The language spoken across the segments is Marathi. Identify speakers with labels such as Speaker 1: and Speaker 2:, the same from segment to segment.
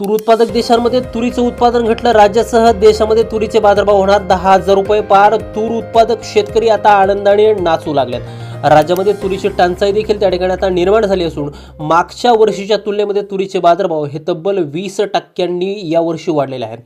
Speaker 1: तूर उत्पादक देशांमध्ये तुरीचं उत्पादन घटलं. राज्यासह देशामध्ये तुरीचे बाजारभाव होणार दहा हजार रुपये पार. तूर उत्पादक शेतकरी आता आनंदाने नाचू लागलेत. राज्यामध्ये तुरीची टंचाई देखील त्या ठिकाणी आता निर्माण झाली असून मागच्या वर्षीच्या तुलनेमध्ये तुरीचे बाजारभाव हे तब्बल वीस टक्क्यांनी यावर्षी वाढलेले आहेत.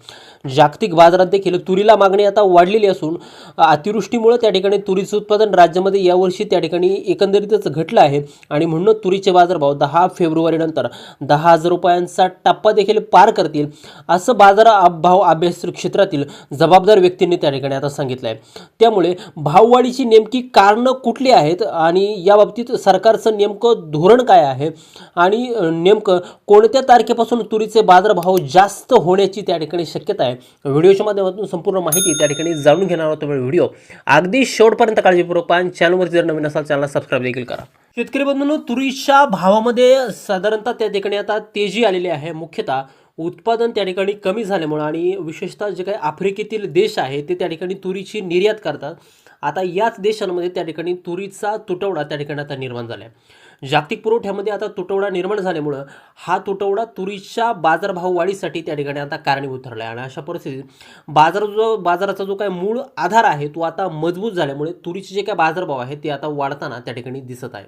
Speaker 1: जागतिक बाजारात देखील तुरीला मागणी आता वाढलेली असून अतिवृष्टीमुळे त्या ठिकाणी तुरीचं उत्पादन राज्यामध्ये यावर्षी त्या ठिकाणी एकंदरीतच घटलं आहे. आणि म्हणून तुरीचे बाजारभाव दहा फेब्रुवारीनंतर दहा हजार रुपयांचा टप्पा देखील पार करतील असं बाजार भाव अभ्यास क्षेत्रातील जबाबदार व्यक्तींनी त्या ठिकाणी आता सांगितलं आहे त्यामुळे भाववाढीची नेमकी कारणं कुठली आहेत? आणि याबाबतीत सरकारचं नेमकं धोरण काय आहे? आणि नेमकं कोणत्या तारखेपासून तुरीचे बाजारभाव जास्त होण्याची त्या ठिकाणी शक्यता आहे? व्हिडिओच्या माध्यमातून संपूर्ण माहिती त्या ठिकाणी जाणून घेणार आहोत त्यामुळे व्हिडिओ. अगदी शेवटपर्यंत काळजीपूर्वक पाहा चॅनलवरती जर नवीन असाल चॅनलला सबस्क्राईब देखील करा. शेतकरी बंधूंनो तुरीच्या भावामध्ये साधारणतः त्या ठिकाणी आता तेजी आलेली आहे. मुख्यतः उत्पादन त्या ठिकाणी कमी झाल्यामुळं आणि विशेषतः जे काही आफ्रिकेतील देश आहे ते त्या ठिकाणी तुरीची निर्यात करतात. आता याच देशांमध्ये त्या ठिकाणी तुरीचा तुटवडा त्या ठिकाणी आता निर्माण झाला आहे जागतिक पुरवठ्यामध्ये आता तुटवडा निर्माण झाल्यामुळं हा तुटवडा तुरीच्या बाजारभाव वाढीसाठी त्या ठिकाणी आता कारणीभूत ठरला आहे आणि अशा परिस्थितीत बाजार जो बाजाराचा जो काय मूळ आधार आहे तो आता मजबूत झाल्यामुळे तुरीचे जे काय बाजारभाव आहे ते आता वाढताना त्या ठिकाणी दिसत आहे.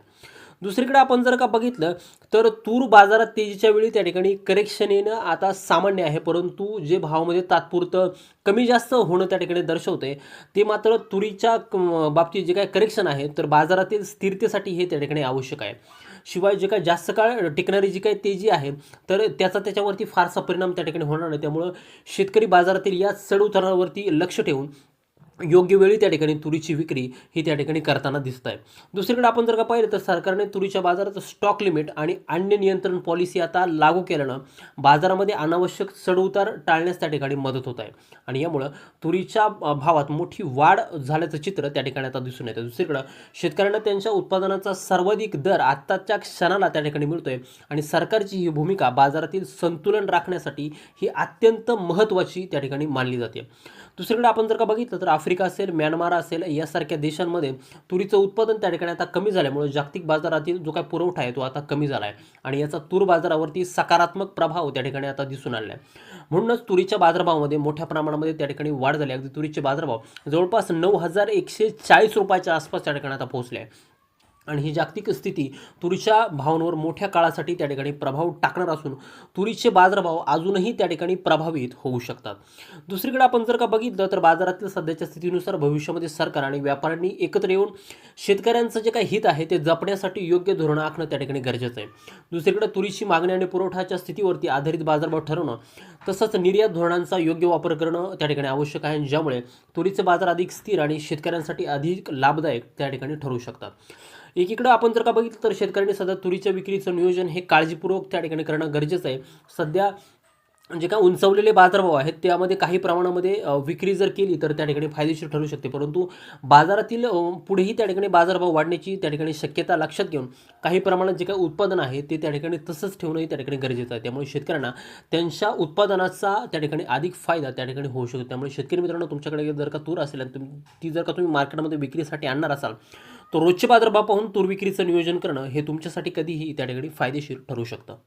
Speaker 1: दुसरीकडे आपण जर का बघितलं तर तूर बाजारात तेजीच्या वेळी त्या ठिकाणी करेक्शन येणं आता सामान्य आहे. परंतु जे भावामध्ये तात्पुरतं कमी जास्त होणं त्या ठिकाणी दर्शवते ते मात्र तुरीच्या क- बाबतीत जे काय करेक्शन आहे तर बाजारातील स्थिरतेसाठी हे त्या ठिकाणी आवश्यक आहे. शिवाय जे काय जास्त काळ टिकणारी जी काही तेजी आहे तर त्याचा त्याच्यावरती फारसा परिणाम त्या ठिकाणी होणार नाही. त्यामुळं शेतकरी बाजारातील या चढ उतारावरती लक्ष ठेवून योग्य वेळी त्या ठिकाणी तुरीची विक्री ही त्या ठिकाणी करताना दिसत आहे दुसरीकडे आपण जर का पाहिलं तर सरकारने तुरीच्या बाजारात स्टॉक लिमिट आणि अन्य नियंत्रण पॉलिसी आता लागू केल्यानं बाजारामध्ये अनावश्यक चढउतार टाळण्यास त्या ठिकाणी मदत होत आहे. आणि यामुळं तुरीच्या भावात मोठी वाढ झाल्याचं चित्र त्या ठिकाणी आता दिसून येतं दुसरीकडं शेतकऱ्यांना त्यांच्या उत्पादनाचा सर्वाधिक दर आत्ताच्या क्षणाला त्या ठिकाणी मिळतोय आणि सरकारची ही भूमिका बाजारातील संतुलन राखण्यासाठी ही अत्यंत महत्त्वाची त्या ठिकाणी मानली जाते. दुसरीकडे आपण जर का बघितलं तर आफ्रिका असेल म्यानमार असेल यासारख्या देशांमध्ये तुरीचं उत्पादन त्या ठिकाणी आता कमी झाल्यामुळे जागतिक बाजारातील जो काय पुरवठा आहे तो आता कमी झाला आहे आणि याचा तूर बाजारावरती सकारात्मक प्रभाव त्या ठिकाणी आता दिसून आला आहे म्हणूनच तुरीच्या बाजारभावामध्ये मोठ्या प्रमाणामध्ये त्या ठिकाणी वाढ झाली. अगदी तुरीचे बाजारभाव जवळपास नऊ हजार एकशे चाळीस रुपयाच्या आसपास त्या ठिकाणी आता पोहोचले आहे. आणि ही जागतिक स्थिती तुरीच्या भावांवर मोठ्या काळासाठी त्या ठिकाणी प्रभाव टाकणार असून तुरीचे बाजारभाव अजूनही त्या ठिकाणी प्रभावित होऊ शकतात. दुसरीकडे आपण जर का बघितलं तर बाजारातील सध्याच्या स्थितीनुसार भविष्यामध्ये सरकार आणि व्यापाऱ्यांनी एकत्र येऊन शेतकऱ्यांचं जे काही हित आहे ते जपण्यासाठी योग्य धोरण आखणं त्या ठिकाणी गरजेचं आहे. दुसरीकडे तुरीची मागणी आणि पुरवठाच्या स्थितीवरती आधारित बाजारभाव ठरवणं तसंच निर्यात धोरणांचा योग्य वापर करणं त्या ठिकाणी आवश्यक आहे ज्यामुळे तुरीचे बाजार अधिक स्थिर आणि शेतकऱ्यांसाठी अधिक लाभदायक त्या ठिकाणी ठरू शकतात. एकीकडं आपण जर का बघितलं तर शेतकऱ्यांनी सध्या तुरीच्या विक्रीचं नियोजन हे काळजीपूर्वक त्या ठिकाणी करणं गरजेचं आहे. सध्या जे काय उंचावलेले बाजारभाव आहेत त्यामध्ये काही प्रमाणामध्ये विक्री जर केली तर त्या ठिकाणी फायदेशीर ठरू शकते. परंतु बाजारातील पुढेही त्या ठिकाणी बाजारभाव वाढण्याची त्या ठिकाणी शक्यता लक्षात घेऊन काही प्रमाणात जे काही उत्पादन आहे ते त्या ठिकाणी तसंच ठेवणंही त्या ठिकाणी गरजेचं आहे. त्यामुळे शेतकऱ्यांना त्यांच्या उत्पादनाचा त्या ठिकाणी अधिक फायदा त्या ठिकाणी होऊ शकतो. त्यामुळे शेतकरी मित्रांनो तुमच्याकडे जर का तूर असेल आणि ती जर का तुम्ही मार्केटमध्ये विक्रीसाठी आणणार असाल तर रोजचे बाजारभाव पाहून तूर विक्रीचं नियोजन करणं हे तुमच्यासाठी कधीही त्या ठिकाणी फायदेशीर ठरू शकतं.